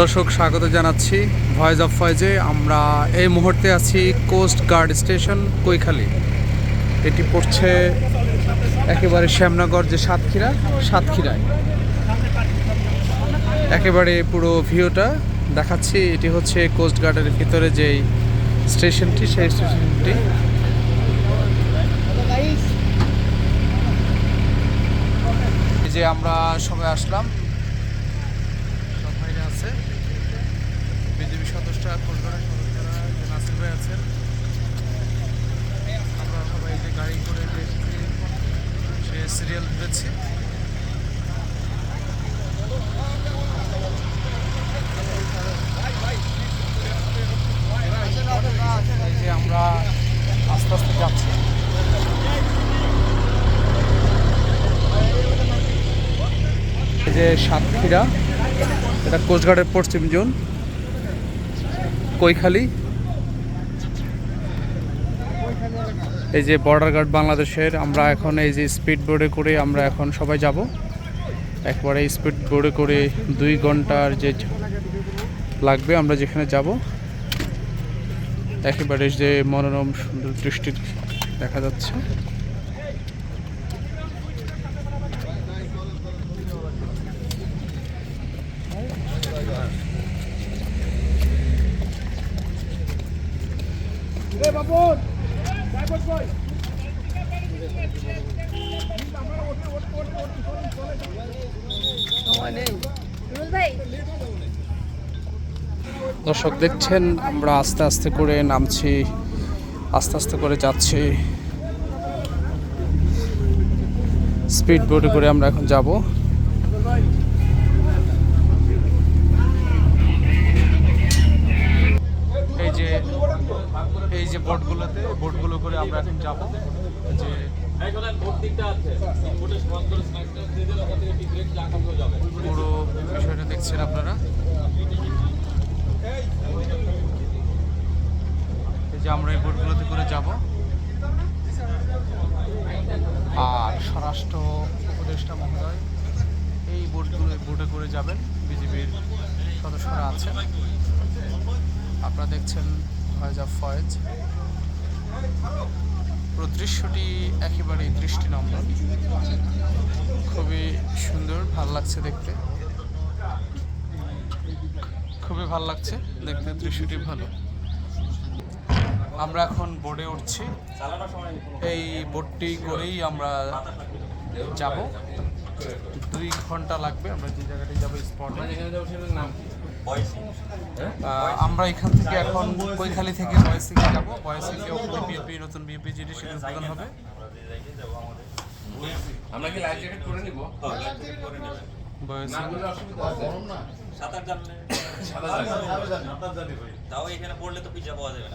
দর্শক, স্বাগত জানাচ্ছি ভয়েস অফ ফয়েজে। আমরা এই মুহূর্তে আছি কোস্ট গার্ড স্টেশন, কৈখালী। এটি পড়ছে একেবারে শ্যামনগর, যে সাতক্ষীরা, সাতক্ষীরায়। একেবারে পুরো ভিউটা দেখাচ্ছি, এটি হচ্ছে কোস্ট গার্ডের ভিতরে যেই স্টেশনটি, সেই স্টেশনটি। যে আমরা সবাই আসলাম বিজেপি সদস্যরা কোচবিহারের সদস্যরা যে নাসির ভাই আছেন, আমরা সবাই যে গাড়ি করে যে সে সিরিয়াল ধরেছি। আমরা আস্তে আস্তে যাচ্ছি। যে সাতক্ষীরা, এটা কোস্টগার্ডের পশ্চিম জোন। কৈখালী এই যে বর্ডার গার্ড বাংলাদেশের, আমরা এখন এই যে স্পিড বোর্ডে করে আমরা এখন সবাই যাব। একবারে স্পিড বোর্ডে করে দুই ঘণ্টার যে লাগবে আমরা যেখানে যাব। একেবারে যে মনোরম সুন্দর দৃষ্টি দেখা যাচ্ছে রুল ভাই দর্শক, দেখছেন, আমরা আস্তে আস্তে করে নামছি, আস্তে আস্তে করে যাচ্ছি। স্পিড বোটে করে আমরা এখন যাব এই যে এই যে বোটগুলোতে, বোটগুলো করে আমরা এখন যাব। যে পুরো বিষয়টা দেখছেন আপনারা? যে আমরা এই বোটগুলোতে করে যাব। আর স্বরাষ্ট্র উপদেষ্টা মহোদয় এই বোটগুলো বোটে করে যাবেন। বিজেপির সদস্যরা আছেন। আপনারা দেখছেন ফয়েজ অফ ফয়েজ পুরো দৃশ্যটি একেবারেই দৃষ্টিনন্দন। খুবই সুন্দর, ভালো লাগছে দেখতে। খুবই ভালো লাগছে দেখতে, দৃশ্যটি ভালো। আমরা এখন বোর্ডে উঠছি। এই বোটটি করেই আমরা যাব। দুই ঘণ্টা লাগবে, আমরা যে জায়গাটি যাব স্পটে আমরা এখান থেকে এখন কৈখালী থেকে বয়সিকে যাব। বয়সিকে ওখানে বিএপি নতুন বিএপি যেটি সেটি উদ্বোধন হবে। আমরা কি লাইফ জ্যাকেট করে নিব? বয়সি। সাঁতার জানলে তাও এখানে পড়লে তো পিজা পাওয়া যাবে না।